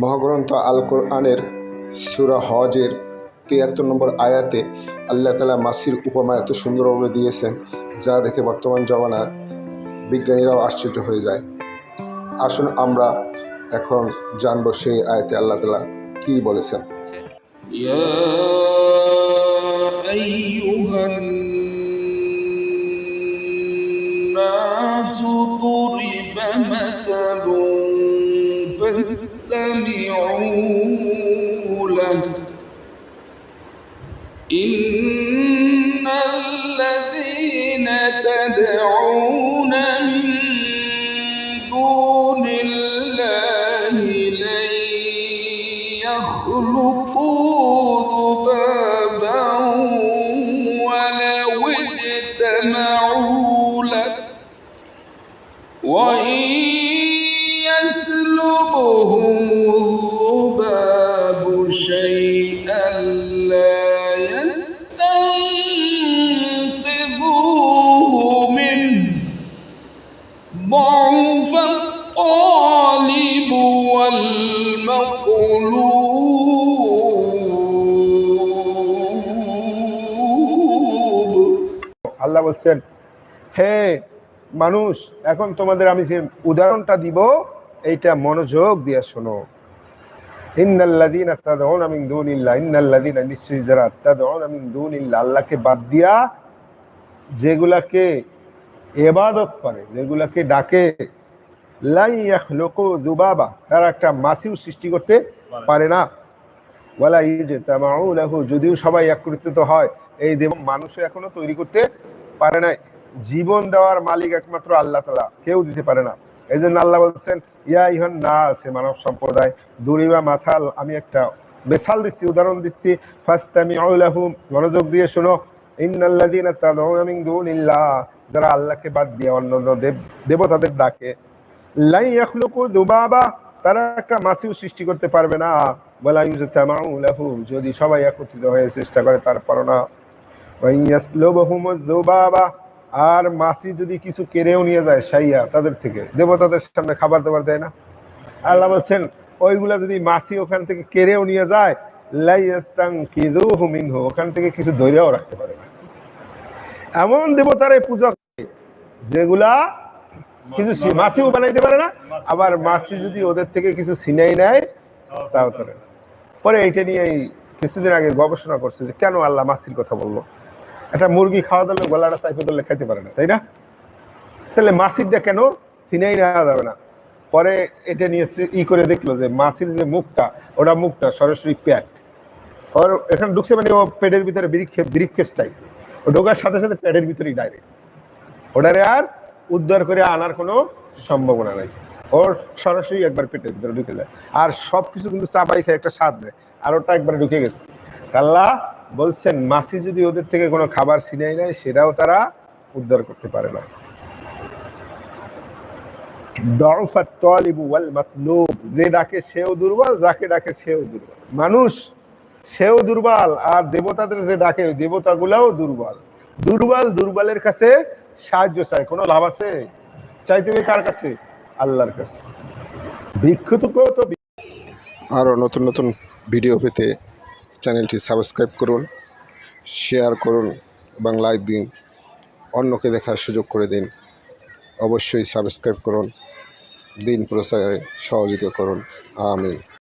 মহাগ্রন্থ আল কোরআনের সুরা হজের তিয়াত্তর নম্বর আয়াতে আল্লাহ তালা মাসির উপমা এত সুন্দরভাবে দিয়েছেন যা দেখে বর্তমান জমানার বিজ্ঞানীরাও আশ্চর্য হয়ে যায় আসুন আমরা এখন জানবো সেই আয়াতে আল্লাহ তালা কী বলেছেন يا أيها الناس فاستمعوا له. إن الذين تدعون يسلبهم الذباب شيئا لا يستنقذوه منه ضعف الطالب والمطلوب আল্লাহ বলছেন হে মানুষ এখন তোমাদের আমি যে উদাহরণটা দিব এইটা মনোযোগ দিয়ে শোনো। নিশ্চয়ই যারা আল্লাহকে বাদ দিয়া যেগুলাকে ইবাদত করে যেগুলাকে ডাকে তারা একটা মাসিও সৃষ্টি করতে পারে। না। লাহু যদিও সবাই একত্রিত হয় এই দেব মানুষ এখনও তৈরি করতে পারে নাই। জীবন দেওয়ার মালিক একমাত্র আল্লাহ তালা কেউ দিতে পারে না। এই জন্য আল্লাহ বলছেন, ইয়া ইহন না আছে মানব সম্প্রদায়, দুরিবা মাথাল, আমি একটা বেসাল দিচ্ছি, উদাহরণ দিচ্ছি ফাস্তামি লাহুম, মনোযোগ দিয়ে শোনো, ইন্নাল্লাযীনা তাদউনা মিন দুনিল্লাহ, যারা আল্লাহকে বাদ দিয়ে অন্য অন্য দেব, দেবতাদের ডাকে। লাই ইয়াখলুকু দুবাবা, তারা একটা মাসিও সৃষ্টি করতে পারবে না। বলা ইউজতামাউ লাহু, যদি সবাই একত্রিত হয়ে চেষ্টা করে, তারপরও না। বাবা আর মাসি যদি কিছু কেড়েও নিয়ে যায় সাইয়া তাদের থেকে, দেবতাদের সামনে খাবার দাবার দেয় না। আল্লাহ বলছেন, ওইগুলা যদি মাসি ওখান থেকে কেড়েও নিয়ে যায় ওখান থেকে কিছু ধৈর্যও রাখতে পারে না। এমন দেবতারে পূজা করে, যেগুলা কিছু মাসিও বানাইতে পারে না, আবার মাসি যদি ওদের থেকে কিছু সিনাই নেয়, তাও পরে এইটা নিয়ে কিছুদিন আগে গবেষণা করছে যে কেন আল্লাহ মাসির কথা বলল। একটা মুরগি খাওয়া দিলে গলাটা চাইপে ধরলে খাইতে পারে না, তাই না? তাহলে মাসিরটা কেন সিনাই নেওয়া যাবে না? পরে এটা নিয়ে ই করে দেখল যে মাসির যে মুখটা, ওটা মুখটা সরাসরি পেট ওর এখানে ঢুকছে মানে ও পেটের ভিতরে বিরিক্ষেস টাইপ। ও ঢোকার সাথে সাথে পেটের ভিতরেই ডাইরেক্ট ওটারে আর উদ্ধার করে আনার কোনো সম্ভাবনা নাই। ওর সরাসরি একবার পেটের ভিতরে ঢুকে যায়। আর সব কিছু কিন্তু চাপাই খায়, একটা স্বাদ দেয় আর ওটা একবার ঢুকে গেছে। আল্লাহ বলছেন, মাসি যদি ওদের থেকে কোনো খাবার ছিনাই নেয়, সেটাও তারা উদ্ধার করতে পারে না। যে ডাকে সেও দুর্বল, যাকে ডাকে সেও দুর্বল। মানুষ সেও দুর্বল, আর দেবতাদের যে ডাকে, দেবতাগুলাও দুর্বল। দুর্বল দুর্বলের কাছে সাহায্য চায়, কোনো লাভ আছে? চাইতে কার কাছে? আল্লাহর কাছে। ভিক্ষুকও তো নতুন নতুন ভিডিও পেতে চ্যানেলটি সাবস্ক্রাইব করুন, শেয়ার করুন এবং লাইক দিন, অন্যকে দেখার সুযোগ করে দিন। অবশ্যই সাবস্ক্রাইব করুন, দিন প্রচারে সহযোগিতা করুন। আমিন।